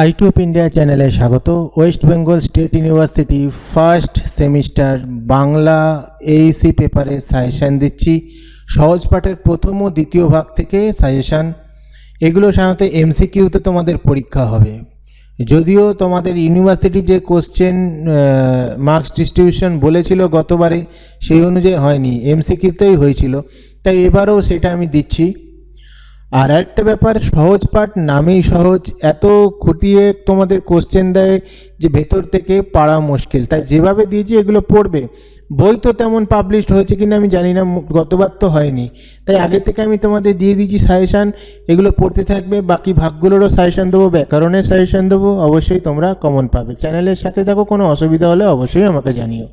I two of India চ্যানেলে স্বাগত। West Bengal state university first semester Bangla AEC পেপারে suggestion দিচ্ছি। সহজ পাঠের প্রথম ও দ্বিতীয় ভাগ থেকে সাজেশান। এগুলো সাধারণত এমসিকিউতে তোমাদের পরীক্ষা হবে। যদিও তোমাদের ইউনিভার্সিটি যে কোশ্চেন মার্কস ডিস্ট্রিবিউশন বলেছিল গতবারে, সেই অনুযায়ী হয়নি। এমসিকিউতেই হয়েছিল। তাই এবারেও সেটা আমি দিচ্ছি। আর একটা ব্যাপার, সহজ পাঠ নামেই সহজ। এত খুঁটিয়ে তোমাদের কোশ্চেন দেয় যে ভেতর থেকে পাড়া মুশকিল। তাই যেভাবে দিয়েছি এগুলো পড়বে। বই তো তেমন পাবলিশড হয়েছে কিনা আমি জানি না, গতবার তো হয়নি। তাই আগে থেকে আমি তোমাদের দিয়ে দিয়েছি সাজেশান এগুলো পড়তে থাকবে, বাকি ভাগগুলোরও সাজেশান দেবো, ব্যাকরণের সাজেশান দেবো, অবশ্যই তোমরা কমন পাবে। চ্যানেলের সাথে থাকো, কোনো অসুবিধা হলে অবশ্যই আমাকে জানিও।